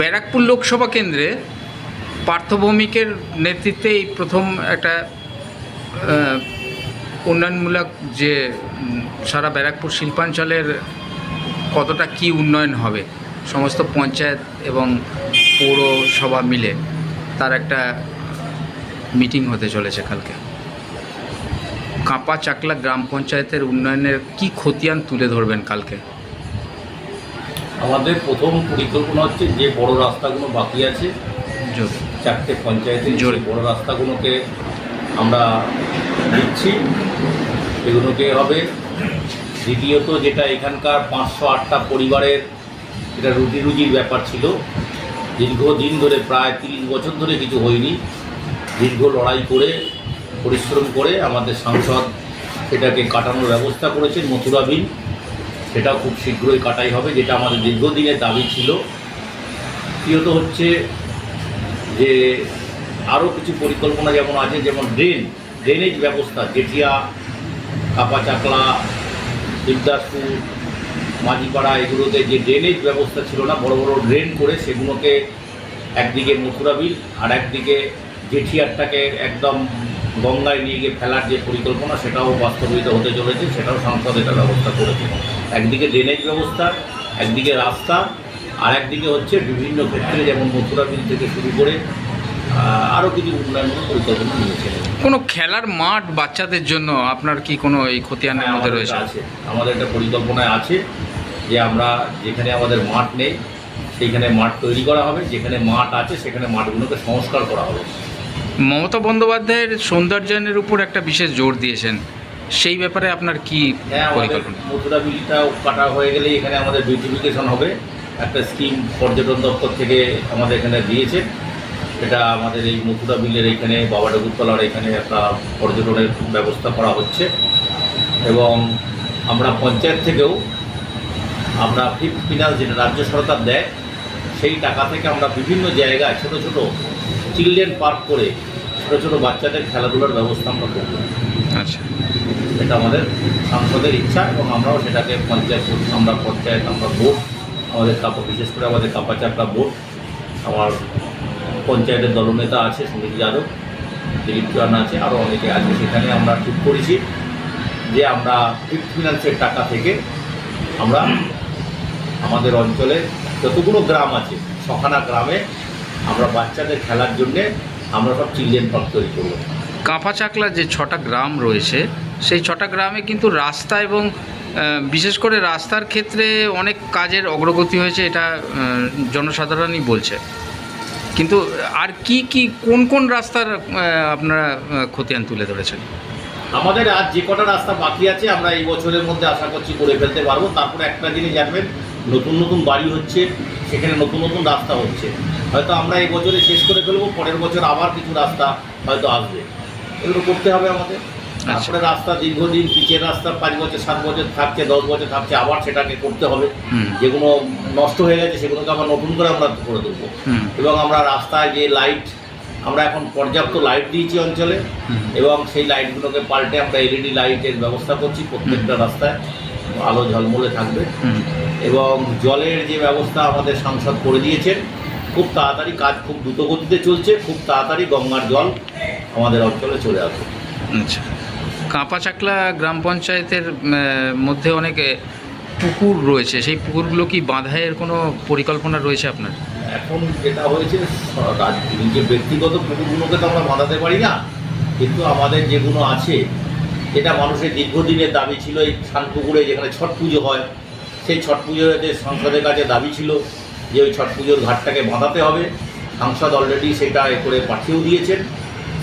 ব্যারাকপুর লোকসভা কেন্দ্রে পার্থভৌমিকের নেতৃত্বে এই প্রথম একটা উন্নয়নমূলক যে সারা ব্যারাকপুর শিল্পাঞ্চলের কতটা কি উন্নয়ন হবে, সমস্ত পঞ্চায়েত এবং পৌরসভা মিলে তার একটা মিটিং হতে চলেছে কালকে। কাঁপা চাকলা গ্রাম পঞ্চায়েতের উন্নয়নের কি খতিয়ান তুলে ধরবেন কালকে? আমাদের প্রথম পরিকল্পনা হচ্ছে যে বড় রাস্তাগুলো বাকি আছে চারটে পঞ্চায়েতের জোরে। বড় রাস্তাগুলোকে আমরা দিচ্ছি এগুলোকে হবে। দ্বিতীয়ত যেটা এখানকার পাঁচশো আটটা পরিবারের এটা রুটি রুজির ব্যাপার ছিল। দীর্ঘদিন ধরে প্রায় তিরিশ বছর ধরে কিছু হয়নি। দীর্ঘ লড়াই করে পরিশ্রম করে আমাদের সাংসদ সেটাকে কাটানোর ব্যবস্থা করেছেন মথুরা বিল সেটাও খুব শীঘ্রই কাটাই হবে, যেটা আমাদের দীর্ঘদিনের দাবি ছিল। তৃতীয়ত হচ্ছে যে আরও কিছু পরিকল্পনা যেমন আছে, যেমন ড্রেন, ড্রেনেজ ব্যবস্থা, জেঠিয়া কাপা চাকলা দেবদাসপুর মাঝিপাড়া, এগুলোতে যে ড্রেনেজ ব্যবস্থা ছিল না, বড় বড় ড্রেন করে সেগুলোকে একদিকে মথুরা বিল আর একদিকে জেঠিয়ারটাকে একদম গঙ্গায় নিয়ে গিয়ে ফেলার যে পরিকল্পনা সেটাও বাস্তবায়িত হতে চলেছে সেটাও সংসদ এটা ব্যবস্থা করেছে। একদিকে ড্রেনেজ ব্যবস্থা একদিকে রাস্তা আর একদিকে হচ্ছে বিভিন্ন ক্ষেত্রে যেমন মথুরা বিল থেকে শুরু করে আরও কিছু উন্নয়নমূলক পরিকল্পনা নিয়েছে। কোনো খেলার মাঠ বাচ্চাদের জন্য আপনার কি কোনো এই খতিয়ানের হ্যাঁ, মধ্যে আমাদের রয়েছে? আছে। আমাদের একটা পরিকল্পনায় আছে যে আমরা যেখানে আমাদের মাঠ নেই সেইখানে মাঠ তৈরি করা হবে যেখানে মাঠ আছে সেখানে মাঠগুলোকে সংস্কার করা হবে। মমতা বন্দ্যোপাধ্যায়ের সৌন্দর্যায়নের উপর একটা বিশেষ জোর দিয়েছেন সেই ব্যাপারে আপনার কি হ্যাঁ পরিকল্পনা? মথুরা বিলটাও কাটা হয়ে গেলে এখানে আমাদের বিউটিফিকেশন হবে। একটা স্কিম পর্যটন দপ্তর থেকে আমাদের এখানে দিয়েছে। এটা আমাদের এই মথুরা বিলের এখানে বাবা ডগুরতলার এখানে একটা পর্যটনের ব্যবস্থা করা হচ্ছে। এবং আমরা পঞ্চায়েত থেকেও আমরা ফিফথ ফিনান্স যেটা রাজ্য সরকার দেয় সেই টাকা থেকে আমরা বিভিন্ন জায়গায় ছোট ছোট চিলড্রেন পার্ক করে ছোটো ছোটো বাচ্চাদের খেলাধুলার ব্যবস্থা আমরা করব। আচ্ছা। এটা আমাদের সাংসদের ইচ্ছা এবং আমরাও সেটাকে পঞ্চায়েত আমরা পঞ্চায়েত আমরা বোর্ড আমাদের কাপা বিশেষ করে আমাদের কাপাচাপড়া বোর্ড আমার পঞ্চায়েতের দলনেতা আছে সুনীল যাদব দিলীপ চৌহান আছে আরও অনেকে আছে সেখানে আমরা ঠিক করেছি যে আমরা ফিফথ ফিনান্সের টাকা থেকে আমরা আমাদের অঞ্চলে যতগুলো গ্রাম আছে সখানা গ্রামে আমরা বাচ্চাদের খেলার জন্যে আমরা সব চিলড্রেন পার্ক তৈরি করব। কাঁপা চাকলা যে ছটা গ্রাম রয়েছে সেই ছটা গ্রামে কিন্তু রাস্তা এবং বিশেষ করে রাস্তার ক্ষেত্রে অনেক কাজের অগ্রগতি হয়েছে এটা জনসাধারণই বলছে। কিন্তু আর কি কি কোন কোন রাস্তার আপনারা খতিয়ান তুলে ধরেছেন? আমাদের আজ যে কটা রাস্তা বাকি আছে আমরা এই বছরের মধ্যে আশা করছি করে ফেলতে পারব। তারপরে একটা জিনিস জানবেন নতুন নতুন বাড়ি হচ্ছে সেখানে নতুন নতুন রাস্তা হচ্ছে। হয়তো আমরা এই বছরে শেষ করে ফেলব পরের বছর আবার কিছু রাস্তা হয়তো আসবে। এগুলো করতে হবে আমাদের। তারপরে রাস্তা দীর্ঘদিন পিচের রাস্তা পাঁচ বছর সাত বছর থাকছে দশ বছর থাকছে আবার সেটাকে করতে হবে। যেগুলো নষ্ট হয়ে গেছে সেগুলোকে আবার নতুন করে আমরা করে দেবো এবং আমরা রাস্তায় যে লাইট আমরা এখন পর্যাপ্ত লাইট দিয়েছি অঞ্চলে এবং সেই লাইটগুলোকে পাল্টে আমরা এলইডি লাইটের ব্যবস্থা করছি প্রত্যেকটা রাস্তায়। আলো ঝলমলে থাকবে। এবং জলের যে ব্যবস্থা আমাদের সাংসদ করে দিয়েছেন খুব তাড়াতাড়ি কাজ খুব দ্রুত গতিতে চলছে খুব তাড়াতাড়ি গঙ্গার জল আমাদের অঞ্চলে চলে আসবে। আচ্ছা। কাঁপা চাকলা গ্রাম পঞ্চায়েতের মধ্যে অনেক পুকুর রয়েছে সেই পুকুরগুলো কি বাঁধাইয়ের কোনো পরিকল্পনা রয়েছে আপনার? এখন যেটা হয়েছে নিজের ব্যক্তিগত পুকুরগুলোকে তো আমরা বাঁধাতে পারি না কিন্তু আমাদের যেগুলো আছে যেটা মানুষের দীর্ঘদিনের দাবি ছিল এই শান পুকুরে যেখানে ছট পুজো হয় সেই ছট পুজোতে সংসদের কাছে দাবি ছিল যে ওই ছট পুজোর ঘাটটাকে বাঁধাতে হবে। সাংসদ অলরেডি সেটা এ করে পাঠিয়েও দিয়েছেন।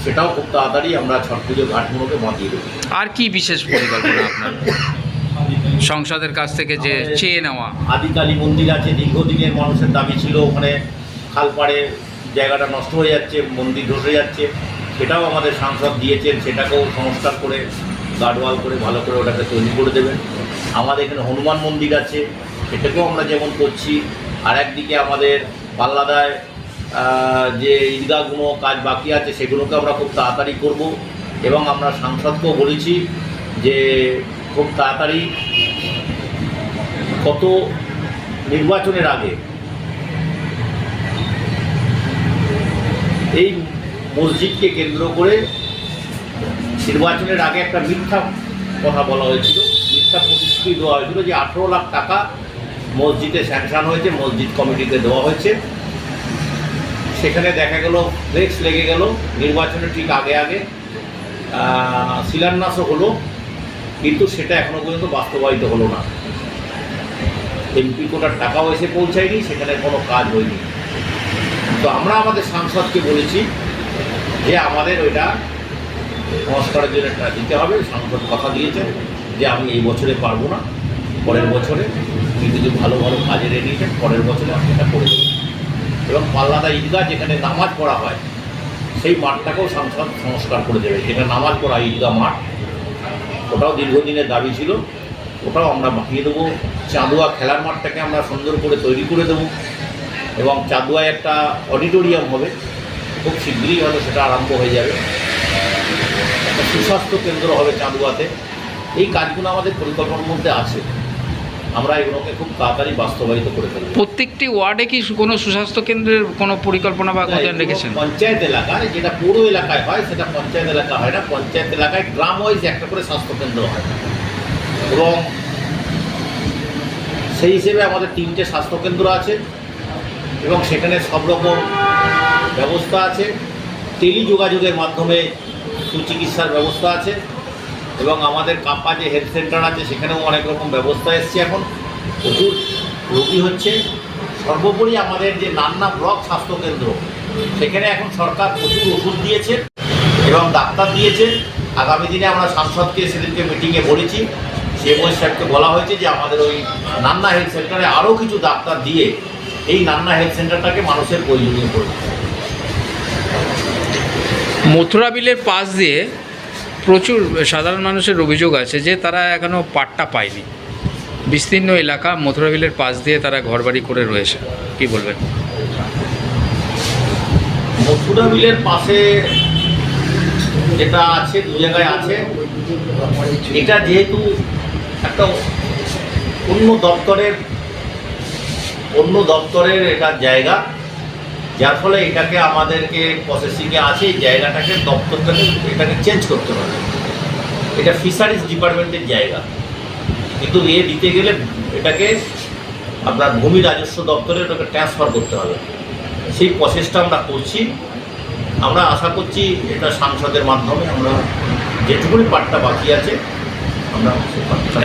সেটাও খুব তাড়াতাড়ি আমরা ছট পুজোর ঘাটগুলোকে বাঁধিয়ে দেবো। আর কি বিশেষ পরিকল্পনা আপনার? সংসদের কাছ থেকে যে চেয়ে নেওয়া। আদিকালী মন্দির আছে দীর্ঘদিনের মানুষের দাবি ছিল ওখানে খালপাড়ে জায়গাটা নষ্ট হয়ে যাচ্ছে মন্দির ধসে যাচ্ছে। সেটাও আমাদের সাংসদ দিয়েছেন সেটাকেও সংস্কার করে গার্ডওয়াল করে ভালো করে ওটাকে তৈরি করে দেবেন। আমাদের এখানে হনুমান মন্দির আছে সেটাকেও আমরা যেমন করছি আর একদিকে আমাদের পাল্লাদায় যে ঈদগাহগুলো কাজ বাকি আছে, সেগুলোকে আমরা খুব তাড়াতাড়ি করব। এবং আমরা সাংসদকেও বলেছি যে খুব তাড়াতাড়ি কত নির্বাচনের আগে এই মসজিদকে কেন্দ্র করে নির্বাচনের আগে একটা মিথ্যা কথা বলা হয়েছিল, মিথ্যা প্রতিশ্রুতি দেওয়া হয়েছিল যে আঠেরো লাখ টাকা মসজিদে স্যাংশন হয়েছে, মসজিদ কমিটিতে দেওয়া হয়েছে। সেখানে দেখা গেল ফ্লেক্স লেগে গেল, নির্বাচনের ঠিক আগে আগে শিলান্যাসও হলো, কিন্তু সেটা এখনও পর্যন্ত বাস্তবায়িত হলো না। এমপি কোটার টাকাও এসে পৌঁছায়নি, সেখানে কোনো কাজ হয়নি। তো আমরা আমাদের সাংসদকে বলেছি যে আমাদের ওইটা সংস্কারের জন্য একটা দিতে হবে, সাংসদ কথা দিয়েছে যে আমি এই বছরে পারব না, পরের বছরে। যে ভালো ভালো কাজে রেডিয়েছেন পরের বছরে আমি এটা করে দেবো এবং পাল্লাদা ঈদগাহ যেখানে নামাজ পড়া হয়, সেই মাঠটাকেও সংসদ সংস্কার করে দেবে। যেটা নামাজ পড়া ঈদগাহ মাঠ, ওটাও দীর্ঘদিনের দাবি ছিল। ওটাও আমরা বাকিয়ে দেবো। চাঁদুয়া খেলার মাঠটাকে আমরা সুন্দর করে তৈরি করে দেবো। এবং চাঁদুয়ায় একটা অডিটোরিয়াম হবে। খুব শীঘ্রই হয়তো সেটা আরম্ভ হয়ে যাবে। একটা সুস্বাস্থ্য কেন্দ্র হবে চাঁদুয়াতে। এই কাজগুলো আমাদের পরিকল্পনার মধ্যে আছে। আমরা এগুলোকে খুব তাড়াতাড়ি বাস্তবায়িত করে ফেলব। প্রত্যেকটি ওয়ার্ডে কি কোনো সুস্বাস্থ্য কেন্দ্রের কোনো পরিকল্পনা বা রেখেছেন? পঞ্চায়েত এলাকায় যেটা পৌর এলাকায় হয় সেটা পঞ্চায়েত এলাকা হয় না। পঞ্চায়েত এলাকায় গ্রাম ওয়াইজ একটা করে স্বাস্থ্যকেন্দ্র হয়। এবং সেই হিসেবে আমাদের তিনটে স্বাস্থ্যকেন্দ্র আছে এবং সেখানে সব রকম ব্যবস্থা আছে। টেলি যোগাযোগের মাধ্যমে সুচিকিৎসার ব্যবস্থা আছে। এবং আমাদের কাপা যে হেলথ সেন্টার আছে, সেখানেও অনেক রকম ব্যবস্থা এসছে এখন। প্রচুর রোগী হচ্ছে। সর্বোপরি আমাদের যে নান্না ব্লক স্বাস্থ্যকেন্দ্র সেখানে এখন সরকার প্রচুর ওষুধ দিয়েছে এবং ডাক্তার দিয়েছে। আগামী দিনে আমরা সাংসদকে সেদিনকে মিটিংয়ে বলেছি। সে সাহেবকে বলা হয়েছে যে আমাদের ওই নান্না হেলথ সেন্টারে আরও কিছু ডাক্তার দিয়ে এই নান্না হেলথ সেন্টারটাকে মানুষের প্রয়োজনীয় করে। মথুরা বিলের পাশ দিয়ে প্রচুর সাধারণ মানুষের অভিযোগ আছে যে তারা এখনও পাট্টা পায়নি। বিস্তীর্ণ এলাকা মথুরা বিলের পাশ দিয়ে তারা ঘরবাড়ি করে রয়েছে। কি বলবেন? মথুরা মিলের পাশে যেটা আছে দু জায়গায় আছে, এটা যেহেতু একটা অন্য দপ্তরের অন্য দপ্তরের এটা জায়গা যার ফলে এটাকে আমাদেরকে প্রসেসিংয়ে আছে, এই জায়গাটাকে দপ্তরটাকে এটাকে চেঞ্জ করতে হবে। এটা ফিশারিজ ডিপার্টমেন্টের জায়গা। কিন্তু এ দিতে গেলে এটাকে আপনার ভূমি রাজস্ব দপ্তরে ওটাকে ট্রান্সফার করতে হবে। সেই প্রসেসটা আমরা করছি। আমরা আশা করছি এটা সাংসদের মাধ্যমে আমরা যেটুকুনি পাটটা বাকি আছে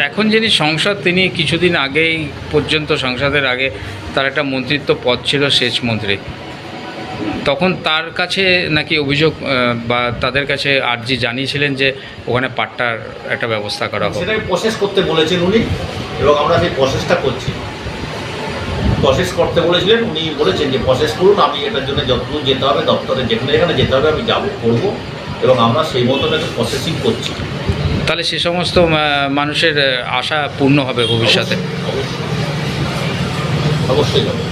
এখন যিনি সংসদ, তিনি কিছুদিন আগেই, পর্যন্ত সংসদের আগে তার একটা মন্ত্রিত্ব পদ ছিল সেচ মন্ত্রী। তখন তার কাছে নাকি অভিযোগ বা তাদের কাছে আর্জি জানিয়েছিলেন যে ওখানে পাট্টার একটা ব্যবস্থা করা হোক। সেটাকে প্রসেস করতে বলেছেন উনি এবং আমরা সেই প্রসেসটা করছি। প্রসেস করতে বলেছিলেন উনি বলেছেন যে প্রসেস করুন আমি এটার জন্য যতদূর যেতে হবে দপ্তরে যেখানে যেখানে যেতে হবে আমি যাব করব এবং আমরা সেই মতো এটাকে প্রসেসিং করছি। তাহলে সে সমস্ত মানুষের আশা পূর্ণ হবে ভবিষ্যতে? অবশ্যই। অবশ্যই। হবে